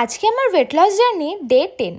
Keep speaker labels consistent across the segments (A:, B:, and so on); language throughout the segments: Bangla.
A: আজকে আমার weight loss journey day ten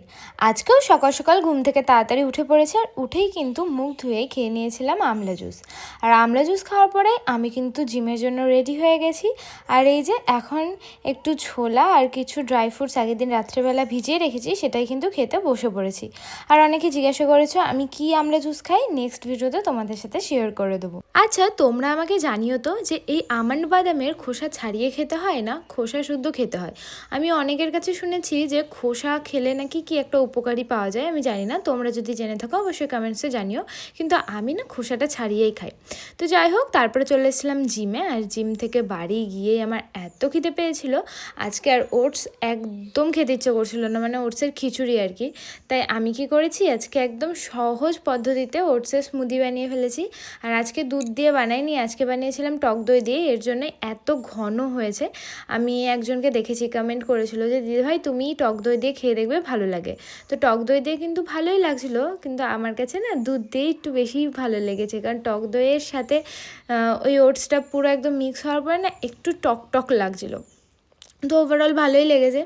A: আজকেও সকাল সকাল ঘুম থেকে তাড়াতাড়ি উঠে পড়েছে আর উঠেই কিন্তু মুখ ধুয়ে খেয়ে নিয়েছিলাম আমলা জুস আর আমলা জুস খাওয়ার পরে আমি কিন্তু জিমের জন্য রেডি হয়ে গেছি। আর এই যে এখন একটু ছোলা আর কিছু ড্রাই ফ্রুটস আগের দিন রাত্রেবেলা ভিজিয়ে রেখেছি, সেটাই কিন্তু খেতে বসে পড়েছি। আর অনেকে জিজ্ঞাসা করেছ, আমি কি আমলা জুস খাই? নেক্সট ভিডিওতে তোমাদের সাথে শেয়ার করে দেবো। আচ্ছা তোমরা আমাকে জানিও তো যে এই আমন্ড বাদামের খোসা ছাড়িয়ে খেতে হয় না? খোসা শুদ্ধ খেতে হয়। আমি অনেকের কাছে শুনেছি যে খোসা খেলে নাকি কি একটা উপকারী পাওয়া যায়, আমি জানি না। তোমরা যদি জেনে থাকো, অবশ্যই কমেন্টসে জানিও। কিন্তু আমি না খোসাটা ছাড়িয়েই খাই। তো যাই হোক, তারপরে চলে এসেছিলাম জিমে, আর জিম থেকে বাড়ি গিয়ে আমার এত খিদে পেয়েছিল। আজকে আর ওটস একদম খেতে ইচ্ছে করছিল না মানে ওটসের খিচুড়ি আর কি। তাই আমি কি করেছি, আজকে একদম সহজ পদ্ধতিতে ওটসের স্মুদি বানিয়ে ফেলেছি। আর আজকে দুধ দিয়ে বানাইনি, আজকে বানিয়েছিলাম টক দই দিয়ে। এর জন্য এত ঘন হয়েছে। আমি একজনকে দেখেছি কমেন্ট করেছিল যে দিদিভাই তুমি টক দই দিয়ে খেয়ে দেখবে ভালো লাগে। তো টক দই দিয়ে কিন্তু ভালোই লাগছিল, কিন্তু আমার কাছে না দুধ দিয়ে একটু বেশি ভালো লেগেছে। কারণ টক দইয়ের সাথে ওই ওটসটা পুরো একদম মিক্স হওয়ার পরে না একটু টক টক লাগছিল। তো ওভারঅল ভালোই লেগেছে।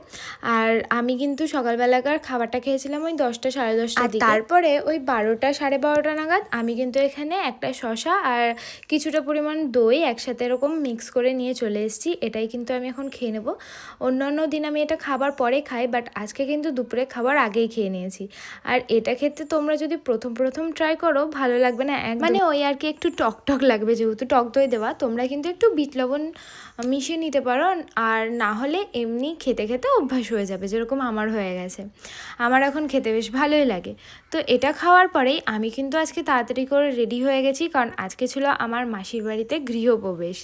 A: আর আমি কিন্তু সকালবেলাকার খাবারটা খেয়েছিলাম ওই দশটা সাড়ে দশটা তারপরে ওই বারোটা সাড়ে বারোটা নাগাদ আমি কিন্তু এখানে একটা শশা আর কিছুটা পরিমাণ দই একসাথে এরকম মিক্স করে নিয়ে চলে এসেছি। এটাই কিন্তু আমি এখন খেয়ে নেব। অন্যান্য দিন আমি এটা খাবার পরে খাই বাট আজকে কিন্তু দুপুরে খাবার আগেই খেয়ে নিয়েছি। আর এটা ক্ষেত্রে তোমরা যদি প্রথম প্রথম ট্রাই করো ভালো লাগবে না এক মানে ওই আর কি একটু টক টক লাগবে যেহেতু টক দই দেওয়া তোমরা কিন্তু একটু বিট লবণ মিশিয়ে নিতে পারো। আর না হলে এমনি খেতে খেতে অভ্যাস হয়ে যাবে যেরকম আমার হয়ে গেছে। আমার এখন খেতে বেশ ভালোই লাগে। তো এটা খাওয়ার পরেই আমি কিন্তু আজকে তাড়াতাড়ি করে রেডি হয়ে গেছি কারণ আজকে ছিল আমার মাসির বাড়িতে গৃহপ্রবেশ।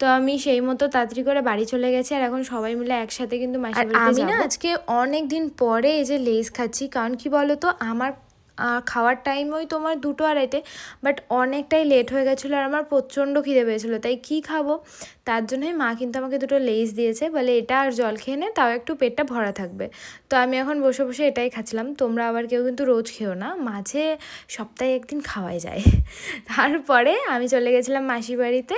A: তো আমি সেই মতো তাড়াতাড়ি করে বাড়ি চলে গেছি আর এখন সবাই মিলে একসাথে কিন্তু মাসির বাড়িতে আমি না আজকে অনেক দিন পরে এই যে লেস খাচ্ছি কারণ কি বলো তো আমার খাওয়ার টাইম ওই তোমার দুটো আড়াইটে বাট অনেকটাই লেট হয়ে গেছিল আর আমার প্রচণ্ড খিদে পেয়েছিলো। তাই কি খাব? তার জন্যই মা কিন্তু আমাকে দুটো লেস দিয়েছে, বলে এটা আর জল খেয়ে নে, তাও একটু পেটটা ভরা থাকবে। তো আমি এখন বসে বসে এটাই খাচ্ছিলাম। তোমরা আবার কেউ কিন্তু রোজ খেও না, মাঝে সপ্তাহে একদিন খাওয়াই যায়। তারপরে আমি চলে গেছিলাম মাসির বাড়িতে,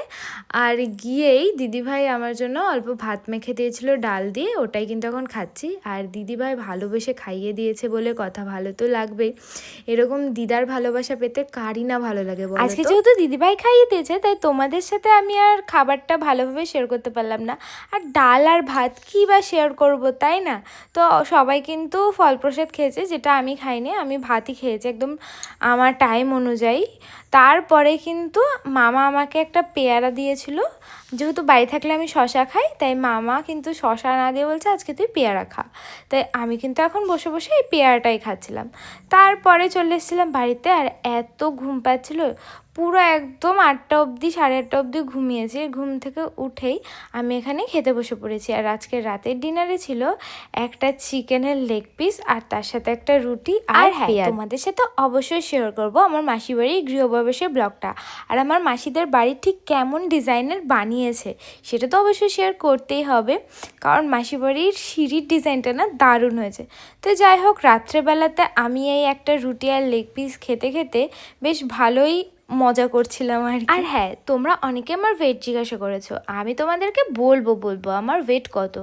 A: আর গিয়েই দিদিভাই আমার জন্য অল্প ভাত মেখে দিয়েছিল, ডাল দিয়ে, ওটাই কিন্তু এখন খাচ্ছি। আর দিদিভাই ভালোবেসে খাইয়ে দিয়েছে বলে কথা ভালো তো লাগবেই। এরকম দিদার ভালোবাসা পেতে কারই না ভালো লাগে
B: আজকে
A: যেহেতু দিদিভাই খাইয়ে দিয়েছে তাই তোমাদের সাথে আমি আর খাবারটা ভালোভাবে শেয়ার করতে পারলাম না। আর ডাল আর ভাত কী বা শেয়ার করব তাই না? তো সবাই কিন্তু ফল প্রসাদ খেয়েছে যেটা আমি খাইনি আমি ভাতই খেয়েছি একদম আমার টাইম অনুযায়ী। তারপরে কিন্তু মামা আমাকে একটা পেয়ারা দিয়েছিল। যেহেতু বাড়ি থাকলে আমি শশা খাই তাই মামা কিন্তু শশা না দিয়ে বলছে আজকে তুই পেয়ারা খা। তাই আমি কিন্তু এখন বসে বসে এই পেয়ারাটাই খাচ্ছিলাম। তারপরে চলে এসেছিলাম বাড়িতে আর এত ঘুম পাচ্ছিল পুরো একদম আটটা অবধি সাড়ে আটটা অবধি ঘুমিয়েছি। ঘুম থেকে উঠেই আমি এখানে খেতে বসে পড়েছি। আর আজকে রাতের ডিনারে ছিল একটা চিকেনের লেগ পিস আর তার সাথে একটা রুটি আর হ্যাঁ। তোমাদের সাথে অবশ্যই শেয়ার করব আমার মাসি বাড়ির গৃহপ্রবেশের ব্লগটা। আর আমার মাসিদের বাড়ি ঠিক কেমন ডিজাইনের বানিয়েছে সেটা তো অবশ্যই শেয়ার করতেই হবে। কারণ মাসি বাড়ির সিঁড়ির ডিজাইনটা না দারুণ হয়েছে। তো যাই হোক রাত্রেবেলাতে আমি এই একটা রুটি আর লেগ পিস খেতে খেতে বেশ ভালোই মজা করছিলাম আর আর হ্যাঁ তোমরা অনেকে আমার ওয়েট জিজ্ঞাসা করেছ। আমি তোমাদেরকে বলব বলব আমার ওয়েট কত?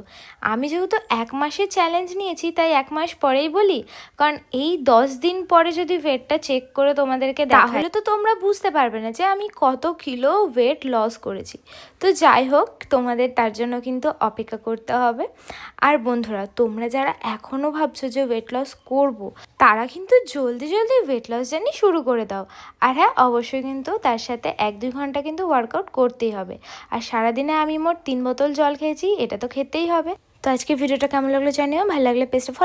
A: আমি যেহেতু এক মাসের চ্যালেঞ্জ নিয়েছি তাই এক মাস পরেই বলি। কারণ এই দশ দিন পরে যদি ওয়েটটা চেক করে তোমাদেরকে তাহলে তো তোমরা বুঝতে পারবে না যে আমি কত কিলো ওয়েট লস করেছি। তো যাই হোক তোমাদের তার জন্য কিন্তু অপেক্ষা করতে হবে। আর বন্ধুরা তোমরা যারা এখনও ভাবছ যে ওয়েট লস করব তারা কিন্তু জলদি জলদি ওয়েট লস জানি শুরু করে দাও। আর হ্যাঁ অবশ্যই কিন্তু তার সাথে এক দুই ঘণ্টা কিন্তু ওয়ার্কআউট করতেই হবে। আর সারাদিনে আমি মোট তিন বোতল জল খেয়েছি, এটা তো খেতেই হবে। তো আজকে ভিডিওটা কেমন লাগল জানিও, ভালো লাগলে পেজটা ফলো